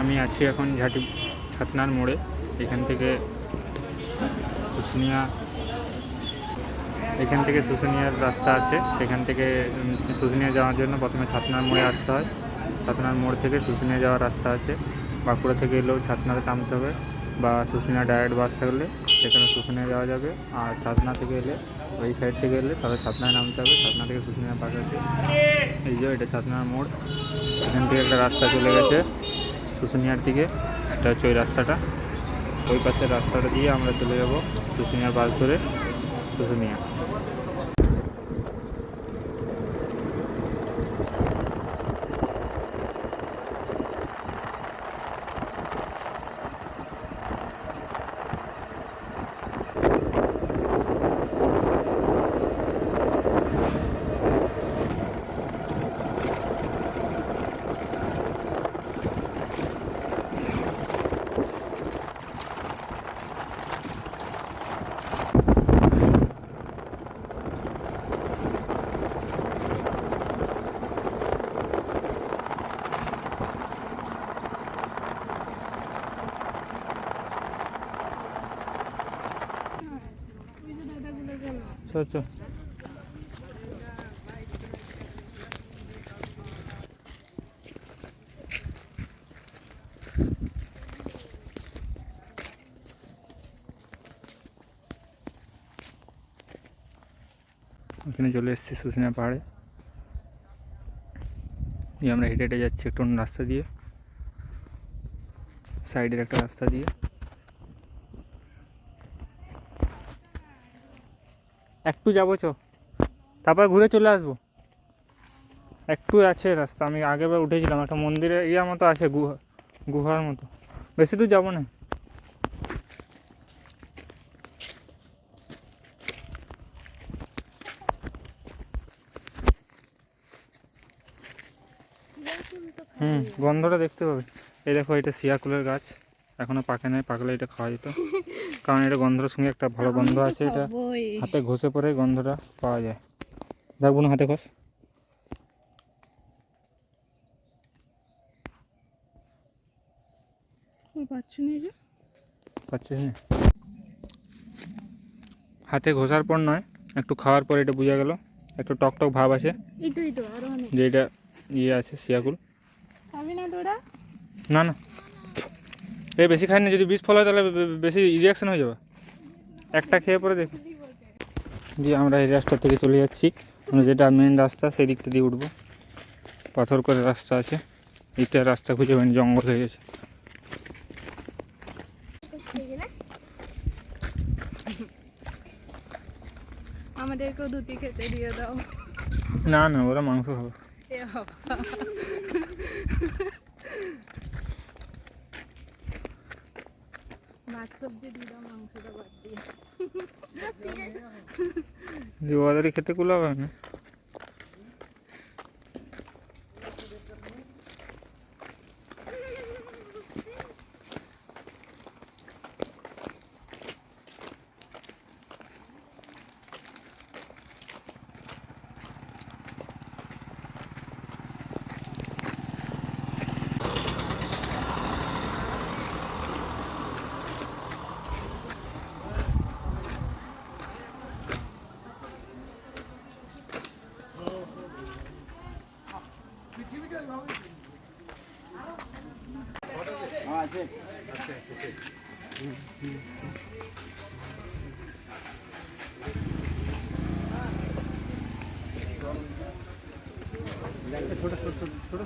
আমি আছি এখন ঝাঁটি, ছাতনার মোড়ে। এখান থেকে শুশুনিয়া, এখান থেকে শুশুনিয়ার রাস্তা আছে। সেখান থেকে শুশুনিয়া যাওয়ার জন্য প্রথমে ছাতনার মোড়ে আসতে হয়। ছাতনার মোড় থেকে শুশুনিয়া যাওয়ার রাস্তা আছে। বাঁকুড়া থেকে এলেও ছাতনাতে নামতে হবে বা শুশুনিয়া ডাইরেক্ট বাস থাকলে সেখানে শুশুনিয়া যাওয়া যাবে। আর ছাতনা থেকে এলে, ওই সাইড থেকে এলে তাহলে ছাতনায় নামতে হবে। ছাতনা থেকে শুশুনিয়া পাশ আছে। এই যে, এটা ছাতনার মোড়। এখান থেকে একটা রাস্তা চলে গেছে। শুশুনিয়ার দিকে, সেটা হচ্ছে ওই রাস্তাটা। ওই পাশের রাস্তাটা দিয়ে আমরা চলে যাব শুশুনিয়ার বাস ধরে শুশুনিয়া চল চল এখানে চলে এসেছি শুশুনিয়া পাহাড়ে। দিয়ে আমরা হেঁটে হেঁটে যাচ্ছি একটু অন্য রাস্তা দিয়ে সাইডের একটা রাস্তা দিয়ে। একটু যাব চো তারপর ঘুরে চলে আসব। একটু আছে রাস্তা, আমি আগেবার উঠেছিলাম, একটা মন্দিরে ইয়া মতো আছে, গুহা, গুহার মতো। বেশি দূর যাব না। হুম, গন্ধটা দেখতে পাবে। এই দেখো, এটা শিয়াকুলের গাছ। এখনও পাকে নাই, পাকলে এটা খাওয়া যেত। কারণ এটা গন্ধটার সঙ্গে একটা ভালো গন্ধ আছে এটা। হাতে ঘষে পরে গন্ধটা পাওয়া যায়। দেখ বোন হাতে ঘষ। না পাচ্ছিস না। হাতে ঘষার পর নয় একটু খাওয়ার পর এটা বোঝা গেল। একটু টক টক ভাব আছে। যে এটা ইয়ে আছে সিয়াকুল খাবি না না। এই বেশি খাই না যদি বিষ ফল হয় তাহলে বেশি রিয়াকশন হয়ে যাবে। একটা খেয়ে পরে দেখি। জি আমরা এই রাস্তা থেকে চলে যাচ্ছি। আমরা যেটা মেন রাস্তা সেই দিকটা দিয়ে উঠবো। পাথর করে রাস্তা আছে। এইটা রাস্তা খুঁজে পাইনি জঙ্গল হয়ে গেছে। আমাদেরকেও ধুতি খেতে দিয়ে দাও। না না ওরা মাংস খাবে এ বাবা মাছ সবজি দিয়ে দাও মাংসটা বাদ দিয়ে দিয়ে ওদেরই খেতে কুলাবে না?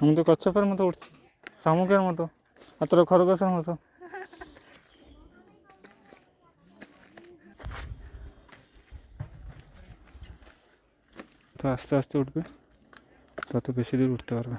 আমি তো কচ্ছপের মতো উঠছি, শামুকের মতো, আর তোরা খরগোশের মতো। তো আস্তে আস্তে উঠবে, তত বেশি দূর উঠতে পারবে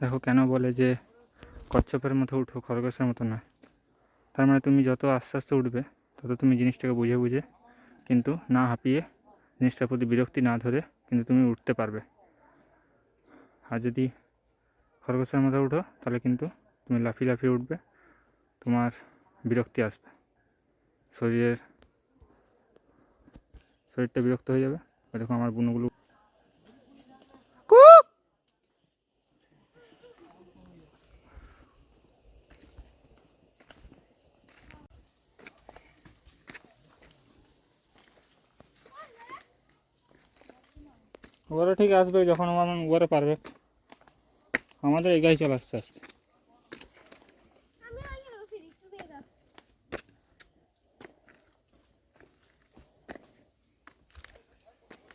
দেখো কেন বলে যে কচ্ছপের মতো উঠো, খরগোশের মতো না তার মানে তুমি যত আস্তে আস্তে উঠবে, তত তুমি জিনিসটাকে বুঝে বুঝে কিন্তু না হাঁপিয়ে জিনিসটার প্রতি বিরক্তি না ধরে কিন্তু তুমি উঠতে পারবে। আর যদি খরগোশের মতো উঠো, তাহলে কিন্তু তুমি লাফিয়ে লাফিয়ে উঠবে, তোমার বিরক্তি আসবে। শরীরের, শরীরটা বিরক্ত হয়ে যাবে। দেখো আমার বুনোগুলো ঠিক আসবে যখন আমার ওরা পারবে। আমাদের এগাই চলে আসতে আসতে আমি আগে বসে দিচ্ছি তুমি দাও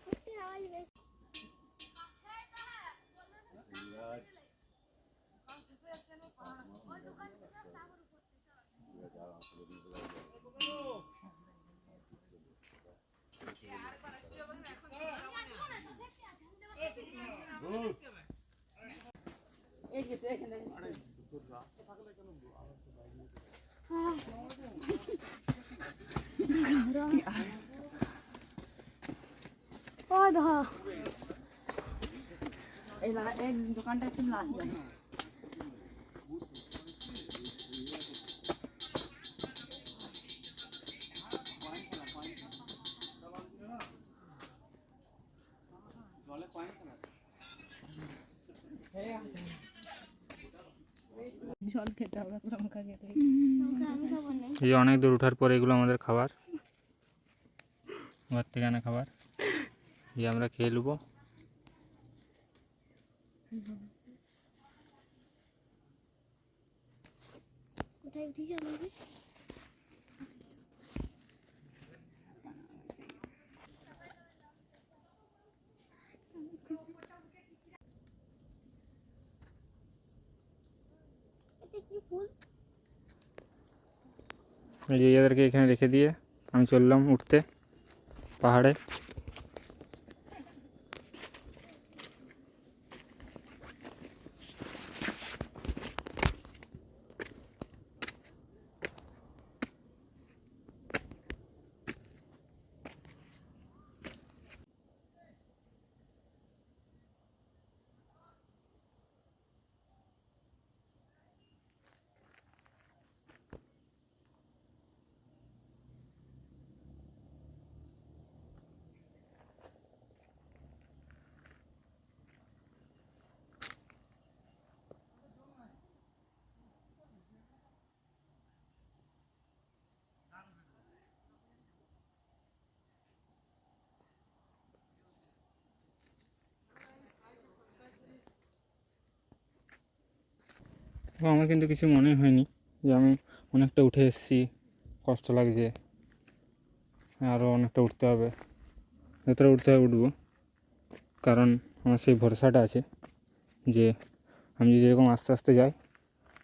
কুত্তির আওয়াজ বেশ ও ধর এই দোকানটা একটু লাস্ট এই অনেক দূর ওঠার পরে এগুলো আমাদের খাবার। ঘর থেকে আনা খাবার। দিয়ে আমরা খেয়ে নেব। কোথায় উঠেছি এই যে এদেরকে এখানে রেখে দিয়ে আমি চললাম উঠতে পাহাড়ে তো আমার কিন্তু কিছু মনে হয়নি যে আমি অনেকটা উঠে এসেছি। কষ্ট লাগছে। আরও অনেকটা উঠতে হবে। যতটা উঠতে হবে উঠবো। কারণ আমার সেই ভরসাটা আছে যে আমি যদি এরকম আস্তে আস্তে যাই,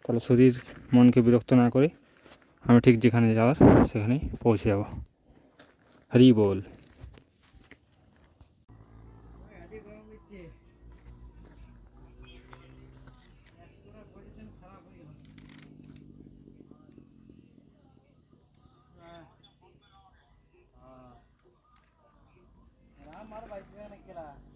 তাহলে শরীর মনকে বিরক্ত না করে আমি ঠিক যেখানে যাওয়ার সেখানেই পৌঁছে যাব। হরি বল। Bye-bye, Janicula. -bye,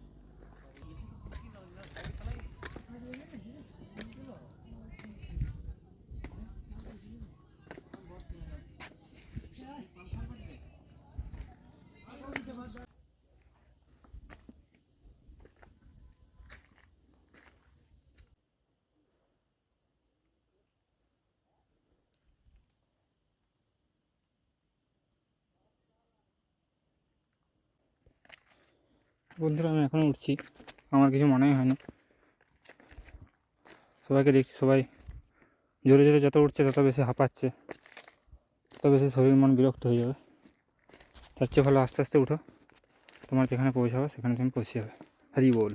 বন্ধুরা, আমি এখনও উঠছি। আমার কিছু মনেই হয় না সবাইকে দেখছি, সবাই জোরে জোরে যত উঠছে তত বেশি হাঁপাচ্ছে, তত বেশি শরীর মন বিরক্ত হয়ে যাবে। তার চেয়ে ভালো আস্তে আস্তে উঠো। তোমার যেখানে পৌঁছাবে সেখানে তুমি পৌঁছে যাবে। হরি বল।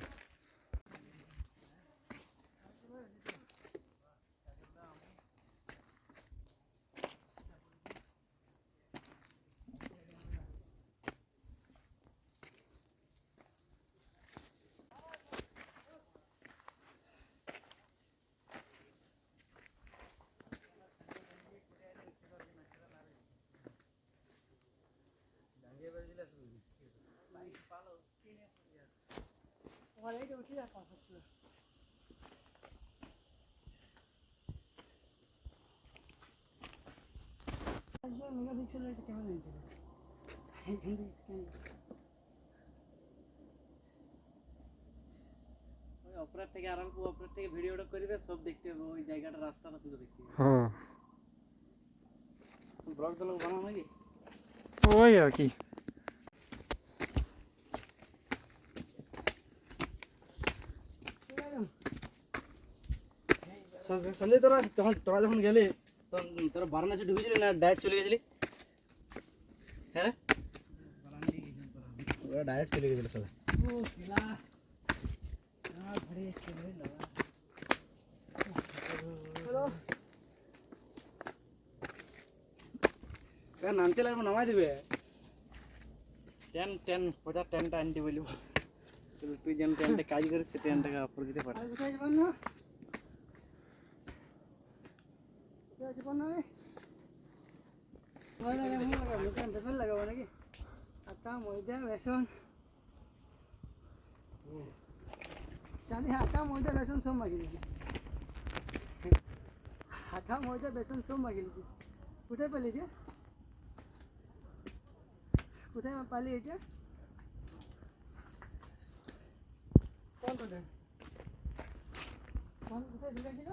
ওই অপরাধ থেকে আরম্ভ অপরাধ থেকে ভিডিওটা করবে সব দেখতে হবে ওই জায়গাটা রাস্তাটা শুধু দেখতে হবে। ও ব্লগ তো লোক বানানো নাকি? ওই আর কি। সঞ্জয় তোরা যখন তোরা যখন গেলি তখন তোরা বারাণসী ঢুকেছিলি না ডাইরেক্ট চলে গেছিলি? হ্যাঁ? ওরা ডাইরেক্ট চলে গেছিল সবাই নামতে লাগবে নামাই দিবে। টেন টেন পচার টেনটা আনতে বলব। তুই যেন টেনটা কাজ করিস সে টেনটাকে অফার দিতে পারে। লাগাবো নাকি আটা ময়দা বেসন জানি আটা ময়দা বেসন সব মাখিয়ে দিয়েছিস আটা ময়দা বেসন সব মাখিয়ে দিয়েছিস কোথায় পেলি পালি এটা কোন কোথায় কোথায় ঢুকেছিল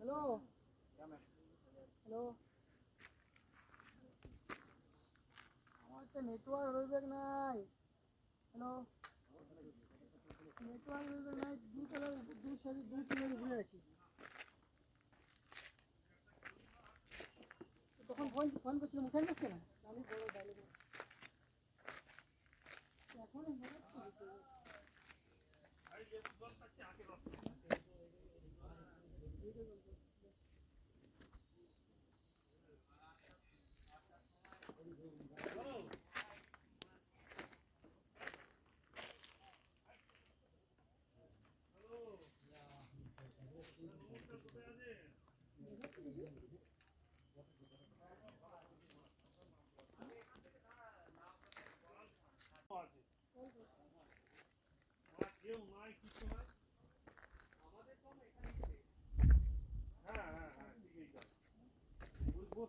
হ্যালো হ্যালো। আমার তো নেটওয়ার্ক রইবে নাই। হ্যালো। নেটওয়ার্ক রইবে নাই দু তলার দু সাইডে দুই তলার ঘুরে আছি। তখন ফোন ফোন করছিলাম উঠে যাচ্ছে না আমি বড় ডাইলে এখন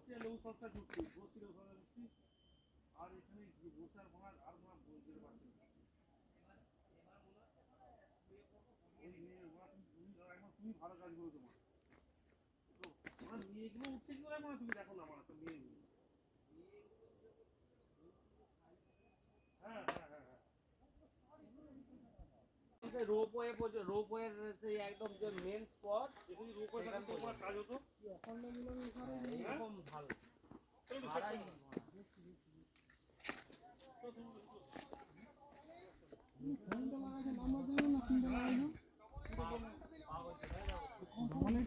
হচ্ছে লৌফলটা ঢুকছে বসি লৌফলটা ঢুকছি আর এখানে বসার মনে আর মনে বলতে পারছি তুমি ভালো কাজ করো তোমার ওরা নিয়ে গেলেও উঠছে কি করে মনে তুমি দেখো না আমার নিয়ে আছে রোপওয়ে রোপওয়ের সেই একদম যে মেন স্পট এরকম ভালো অনেক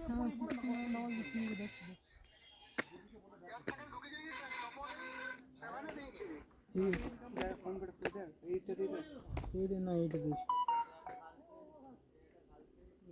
ঠিক আছে এইটা দিবে এই দিন না এইটা দিস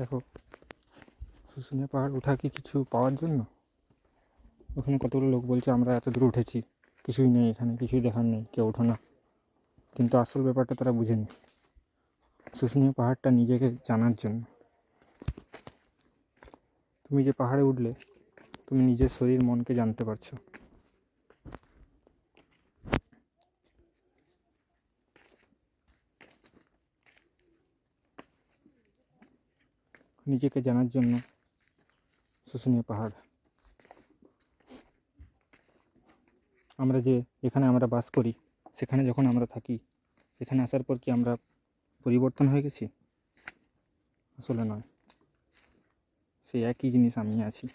দেখো, শুশুনিয়া পাহাড় ওঠা কি কিছু পাওয়ার জন্য? ওখানে কতগুলো লোক বলছে, আমরা এত দূর উঠেছি, কিছুই নেই এখানে, কিছুই দেখার নেই, কেউ ওঠো না। কিন্তু আসল ব্যাপারটা তারা বুঝেনি। শুশুনিয়া পাহাড়টা নিজেকে জানার জন্য। তুমি যে পাহাড়ে উঠলে, তুমি নিজের শরীর মনকে জানতে পারছ। নিজেকে জানার জন্য শুশুনিয়া পাহাড়। আমরা যে এখানে আমরা বাস করি, সেখানে যখন আমরা থাকি সেখানে আসার পর কি আমরা পরিবর্তন হয়ে গেছি? আসলে নয়। সেই একই জিনিস আমি আছি।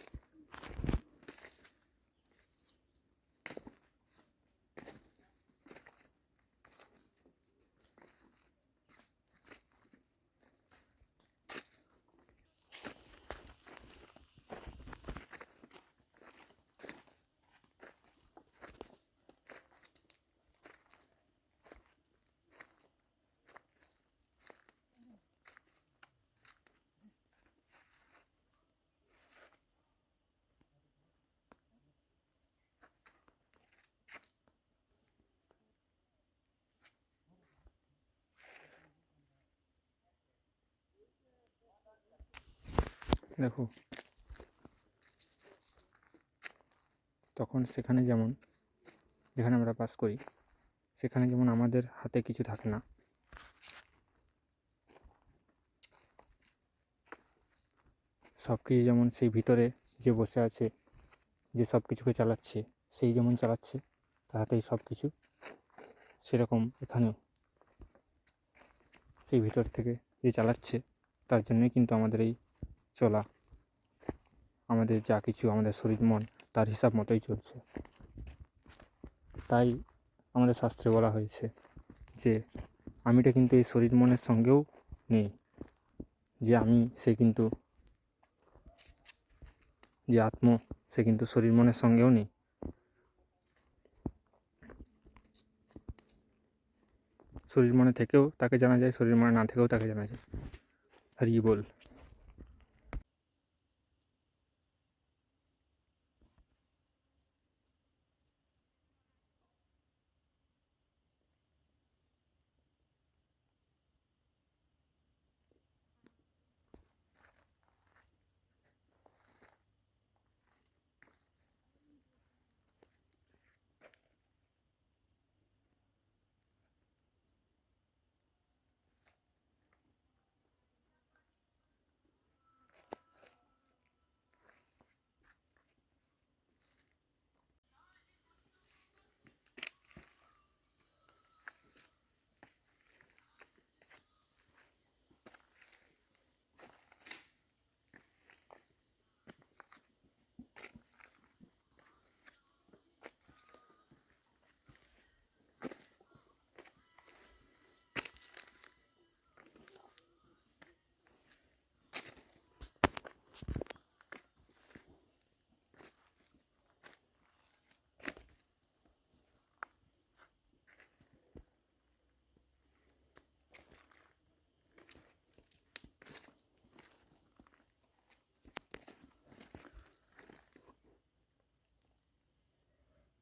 দেখো। তখন সেখানে যেমন, যেখানে আমরা বাস করি, সেখানে যেমন আমাদের হাতে কিছু থাকে না। সব কিছু যেমন সেই ভিতরে যে বসে আছে, যে সব কিছুকে চালাচ্ছে, সেই যেমন চালাচ্ছে, তার হাতেই সব কিছু সেরকম এখানেও। সেই ভিতর থেকে যে চালাচ্ছে, তার জন্যই কিন্তু আমাদের এই চলা। আমাদের যা কিছু আমাদের শরীর, মন, তার হিসাব মতোই চলছে। তাই আমাদের শাস্ত্রে বলা হয়েছে যে, আমিটা কিন্তু এই শরীর, মনের সঙ্গেও নেই। যে আমি, সে কিন্তু, যে আত্ম, সে কিন্তু শরীর, মনের সঙ্গেও নেই। শরীর মনে থেকেও তাকে জানা যায়, শরীর মনে না থেকেও তাকে জানা যায়। হরি বল।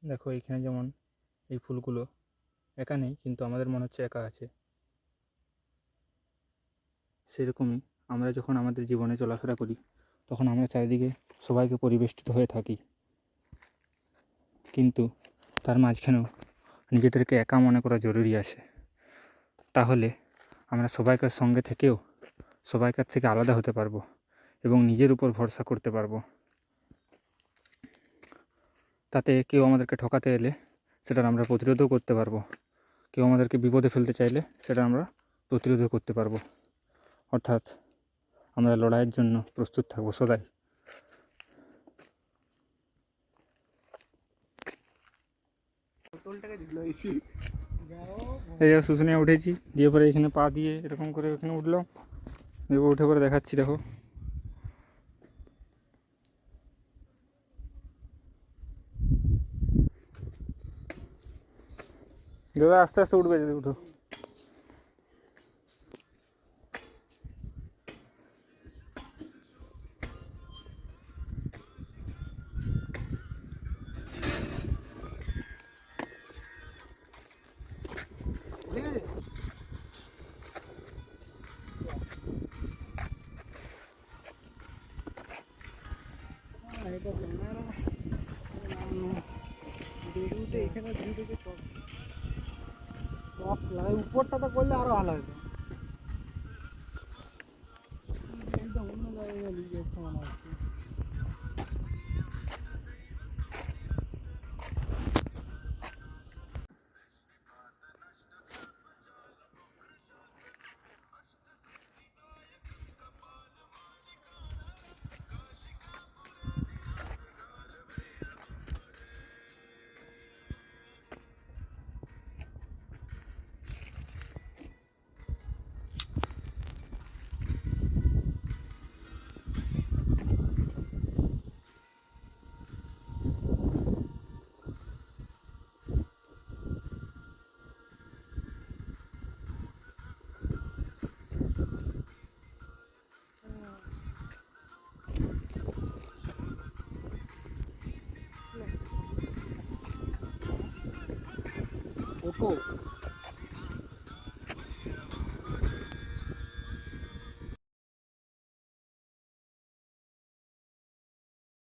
দেখো এইখানে যেমন এই ফুলগুলো একা নেই, কিন্তু আমাদের মনে হচ্ছে একা আছে। সেরকমই আমরা যখন আমাদের জীবনে চলাফেরা করি, তখন আমরা চারিদিকে সবাইকে পরিবেষ্টিত হয়ে থাকি। কিন্তু তার মাঝখানেও নিজেদেরকে একা মনে করা জরুরি আছে। তাহলে আমরা সবাইকার সঙ্গে থেকেও সবাইকার থেকে আলাদা হতে পারব এবং নিজের উপর ভরসা করতে পারব। তাতে কেউ আমাদেরকে ঠকাতে এলে সেটার আমরা প্রতিরোধও করতে পারব। কেউ আমাদেরকে বিপদে ফেলতে চাইলে সেটা আমরা প্রতিরোধও করতে পারব। অর্থাৎ আমরা লড়াইয়ের জন্য প্রস্তুত থাকব সদাই এই যে শুশুনিয়া উঠেছি দিয়ে পরে এখানে পা দিয়ে এরকম করে এখানে উঠলাম। এবার উঠে পরে দেখাচ্ছি দেখো। দাদা আস্তে আস্তে উঠবে যদি উঠো ঠিক আছে এখানে ভিডিওতে সব সব লাগাই উপরটাতে করলে আরও ভালো হতো